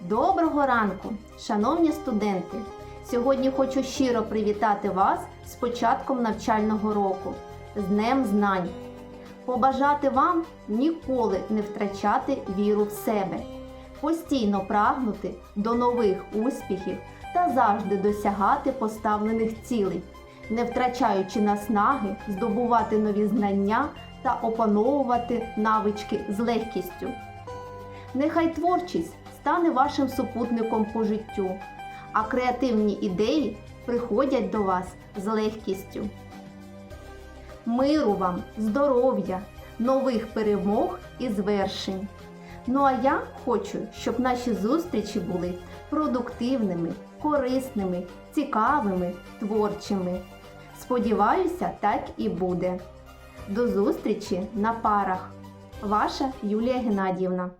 Доброго ранку, шановні студенти! Сьогодні хочу щиро привітати вас з початком навчального року, з Днем Знань. Побажати вам ніколи не втрачати віру в себе, постійно прагнути до нових успіхів та завжди досягати поставлених цілей, не втрачаючи наснаги здобувати нові знання та опановувати навички з легкістю. Нехай творчість стане вашим супутником по життю, а креативні ідеї приходять до вас з легкістю. Миру вам, здоров'я, нових перемог і звершень. Ну а я хочу, щоб наші зустрічі були продуктивними, корисними, цікавими, творчими. Сподіваюся, так і буде. До зустрічі на парах. Ваша Юлія Геннадіївна.